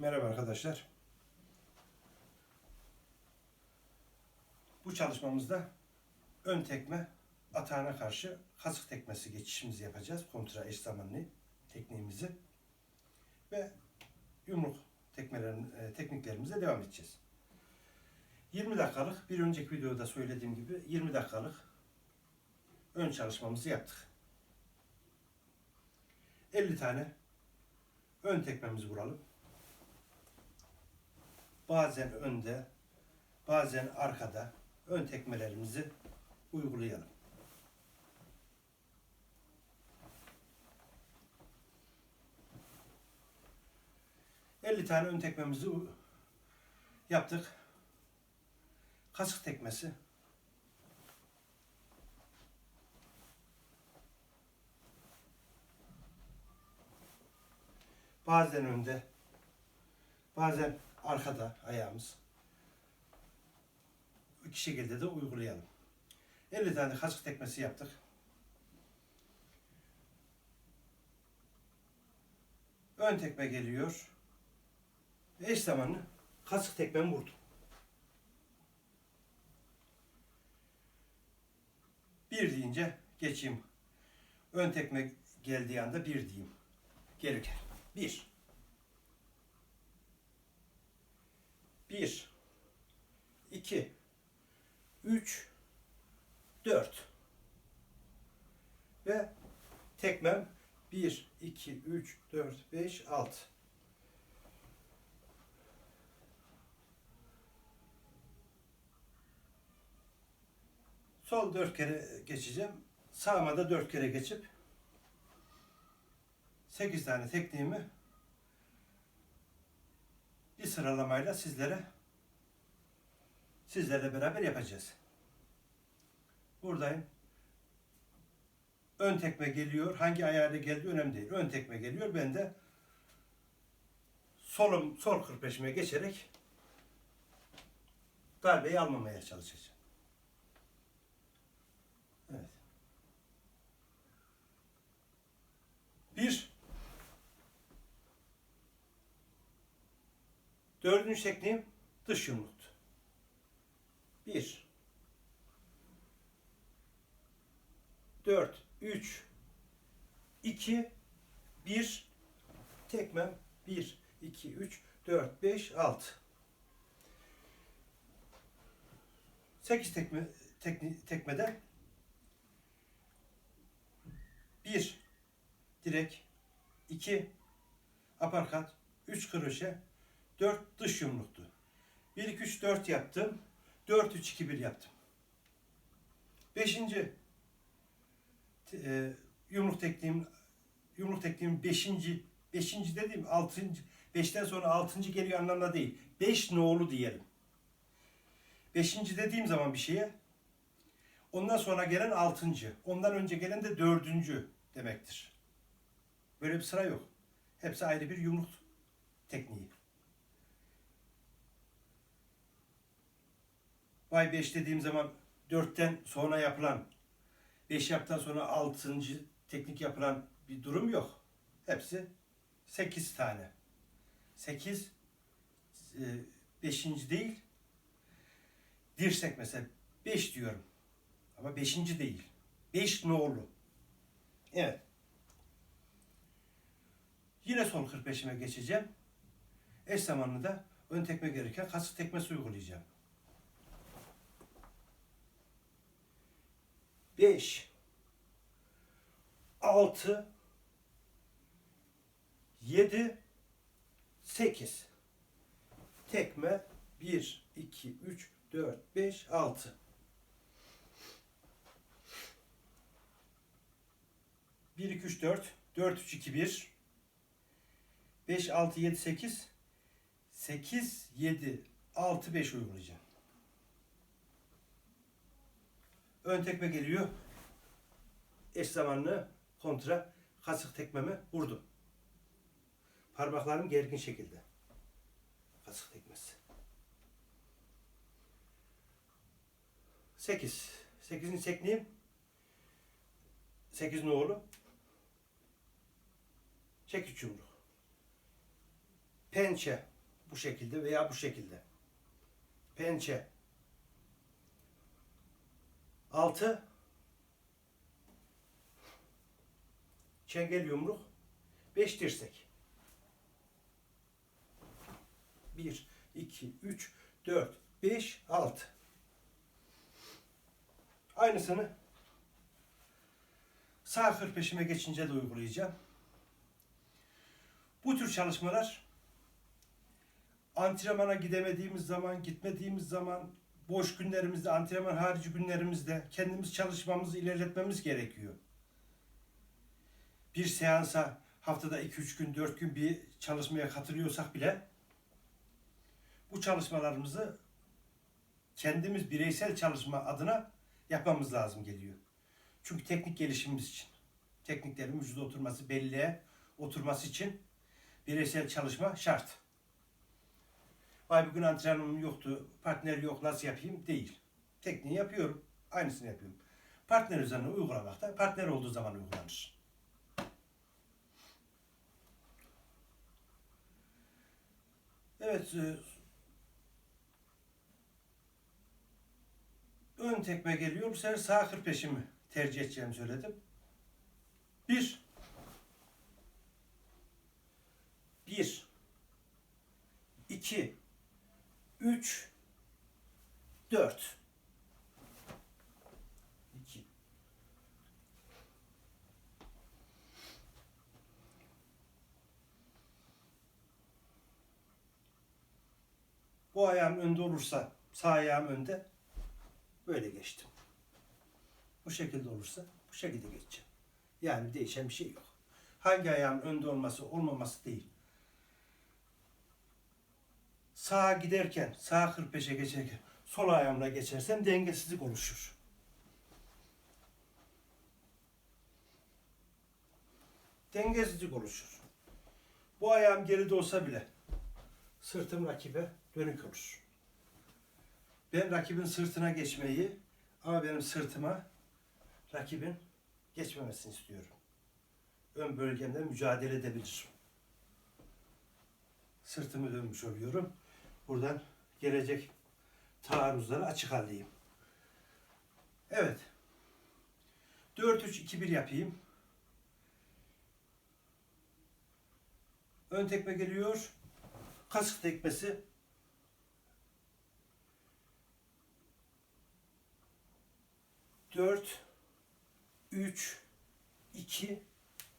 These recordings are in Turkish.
Merhaba arkadaşlar. Bu çalışmamızda ön tekme atağına karşı kasık tekmesi geçişimizi yapacağız. Kontra eş zamanlı tekniğimizi ve yumruk tekmelerin, e, tekniklerimize devam edeceğiz. 20 dakikalık bir önceki videoda söylediğim gibi 20 dakikalık ön çalışmamızı yaptık. 50 tane ön tekmemizi vuralım. Bazen önde, bazen arkada ön tekmelerimizi uygulayalım. ...50 tane ön tekmemizi yaptık. Kasık tekmesi. Bazen önde, bazen arkada ayağımız. İki şekilde de uygulayalım. 50 tane kasık tekmesi yaptık. Ön tekme geliyor. Eş zamanlı kasık tekmemi vurdum. Bir deyince geçeyim. Ön tekme geldiği anda bir diyeyim. Geri gel. Bir. Bir. iki, Üç. Dört. Ve tekmem bir, iki, üç, dört, beş, altı. Sol dört kere geçeceğim. Sağıma da dört kere geçip 8 tane tekniğimi bir sıralamayla sizlere sizlerle beraber yapacağız. Buradayım. Ön tekme geliyor. Hangi ayağıyla geldiği önemli değil. Ön tekme geliyor. Ben de solum sol kırpeşime geçerek darbeyi almamaya çalışacağım. Evet. Bir. Dördüncü tekniğim dış yumruktu. Bir. Dört. Üç. iki, Bir. Tekmem. Bir. iki, Üç. Dört. Beş. Altı. Sekiz tekme, tekni, tekmeden bir direk, iki aparkat, üç kroşe, dört dış yumruktu. 1 2 3 4 yaptım. 4 3 2 1 yaptım. Beşinci e, yumruk tekniğim yumruk tekniğim beşinci beşinci dediğim altıncı beşten sonra altıncı geliyor anlamda değil. Beş nolu diyelim. Beşinci dediğim zaman bir şeye ondan sonra gelen altıncı, ondan önce gelen de dördüncü demektir. Böyle bir sıra yok. Hepsi ayrı bir yumruk tekniği. Vay 5 dediğim zaman 4'ten sonra yapılan 5 yaptıktan sonra 6. teknik yapılan bir durum yok. Hepsi 8 tane. 8 5. değil. Dirsek mesela 5 diyorum. Ama 5. değil. 5 nolu. Evet. Yine sol 45'ime geçeceğim. Eş zamanlı da ön tekme gereken kasık tekmesi uygulayacağım. 5 6 7 8 tekme 1 2 3 4 5 6 1 2 3 4 4 3 2 1 5 6 7 8 8 7 6 5 uygulayacağım. Ön tekme geliyor. Eş zamanlı kontra kasık tekmeme vurdum. Parmaklarım gergin şekilde. Kasık tekmesi. 8. 8'in tekniğim 8 nolu. Çek üç yumruk. Pençe bu şekilde veya bu şekilde. Pençe. Altı. Çengel yumruk. Beş dirsek. Bir, iki, üç, dört, beş, altı. Aynısını sağ kır peşime geçince de uygulayacağım. Bu tür çalışmalar antrenmana gidemediğimiz zaman, gitmediğimiz zaman, boş günlerimizde, antrenman harici günlerimizde kendimiz çalışmamızı ilerletmemiz gerekiyor. Bir seansa haftada 2-3 gün, 4 gün bir çalışmaya katılıyorsak bile bu çalışmalarımızı kendimiz bireysel çalışma adına yapmamız lazım geliyor. Çünkü teknik gelişimimiz için, tekniklerin vücuda oturması, belleğe oturması için bireysel çalışma şart. Vay bugün antrenmanım yoktu, partner yok nasıl yapayım değil. Tekniği yapıyorum, aynısını yapıyorum. Partner üzerine uygulamakta partner olduğu zaman uygulanır. Evet, e, ön tekme geliyor. Bu sefer sağ kır peşimi tercih edeceğimi söyledim. Bir. Bir. iki, Üç. Dört. İki. Bu ayağım önde olursa sağ ayağım önde böyle geçtim. Bu şekilde olursa bu şekilde geçeceğim. Yani değişen bir şey yok. Hangi ayağım önde olması olmaması değil. Sağa giderken, sağ kırpeşe geçerken sol ayağımla geçersem dengesizlik oluşur. Dengesizlik oluşur. Bu ayağım geride olsa bile sırtım rakibe dönük olur. Ben rakibin sırtına geçmeyi ama benim sırtıma rakibin geçmemesini istiyorum. Ön bölgemde mücadele edebilirim. Sırtımı dönmüş oluyorum. Buradan gelecek taarruzlara açık haldeyim. Evet. 4-3-2-1 yapayım. Ön tekme geliyor. Kasık tekmesi. Dört, üç, iki,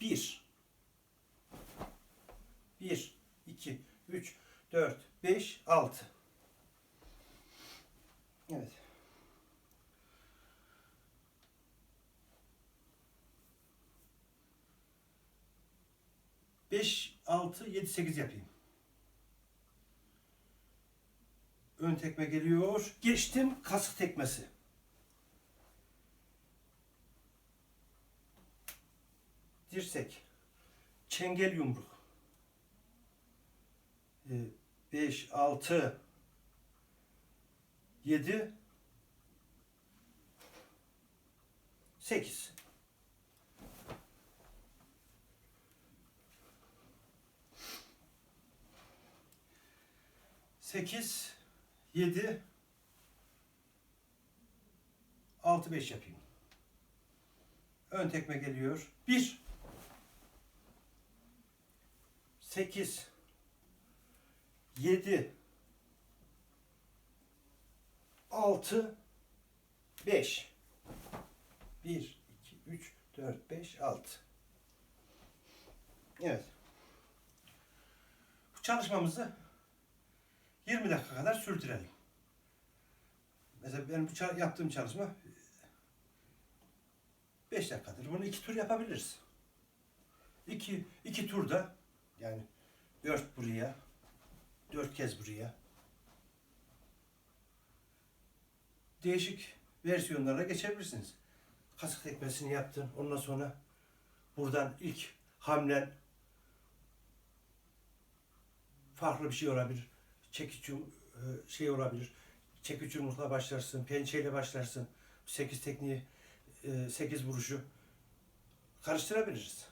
bir. Bir, iki, üç, dört, beş, altı. Evet. Beş, altı, yedi, sekiz yapayım. Ön tekme geliyor. Geçtim kasık tekmesi. Dirsek. Çengel yumruk. 5, 6, 7, 8. Sekiz, yedi, altı, beş yapayım. Ön tekme geliyor. Bir, sekiz, 7 6 5 1 2 3 4 5 6 Evet. Bu çalışmamızı 20 dakika kadar sürdürelim. Mesela benim bu yaptığım çalışma 5 dakikadır. Bunu iki tur yapabiliriz. İki, iki turda yani 4 buraya, Dört kez buraya. Değişik versiyonlara geçebilirsiniz. Kasık tekmesini yaptın. Ondan sonra buradan ilk hamlen farklı bir şey olabilir. Çekiç e, şey olabilir. Çekiç yumrukla başlarsın, pençeyle başlarsın. Sekiz tekniği, e, sekiz vuruşu karıştırabiliriz.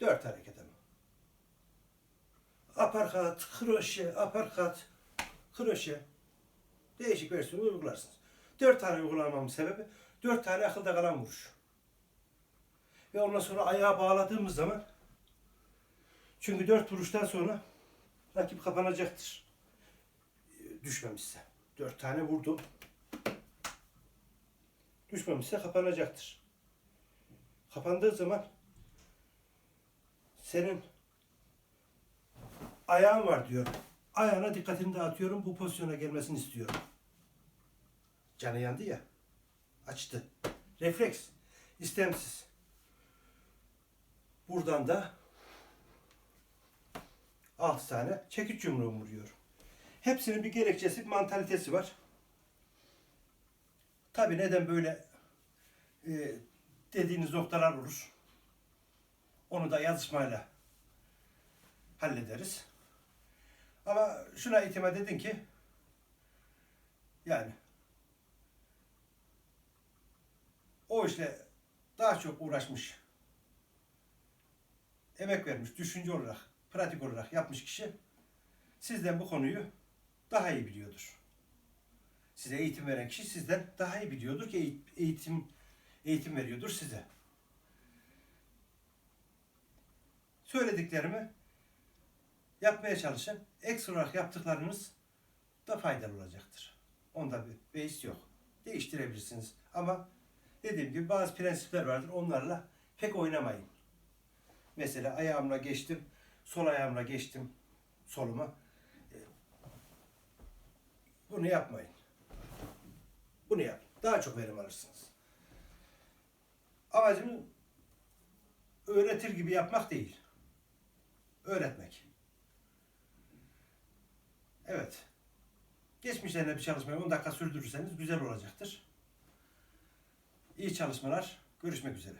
Dört hareket ama. Aparkat, kroşe, aparkat, kroşe. Değişik versiyonu uygularsınız. Dört tane uygulamamın sebebi dört tane akılda kalan vuruş. Ve ondan sonra ayağa bağladığımız zaman çünkü dört vuruştan sonra rakip kapanacaktır. Düşmemişse. Dört tane vurdum. Düşmemişse kapanacaktır. Kapandığı zaman senin ayağın var diyor. Ayağına dikkatini dağıtıyorum. Bu pozisyona gelmesini istiyorum. Canı yandı ya. Açtı. Refleks. istemsiz. Buradan da 6 tane çekiç yumruğum vuruyorum. Hepsinin bir gerekçesi, bir mantalitesi var. Tabi neden böyle e, dediğiniz noktalar olur. Onu da yazışmayla hallederiz. Ama şuna itimat edin ki yani o işle daha çok uğraşmış, emek vermiş, düşünce olarak, pratik olarak yapmış kişi sizden bu konuyu daha iyi biliyordur. Size eğitim veren kişi sizden daha iyi biliyordur ki eğit- eğitim eğitim veriyordur size. Söylediklerimi yapmaya çalışın. Ekstra olarak yaptıklarınız da faydalı olacaktır. Onda bir beis yok. Değiştirebilirsiniz. Ama dediğim gibi bazı prensipler vardır. Onlarla pek oynamayın. Mesela ayağımla geçtim. Sol ayağımla geçtim soluma. E, Bunu yapmayın. Bunu yap. Daha çok verim alırsınız. Amacım öğretir gibi yapmak değil. Öğretmek. Evet. Geçmişlerine bir çalışmayı 10 dakika sürdürürseniz güzel olacaktır. İyi çalışmalar. Görüşmek üzere.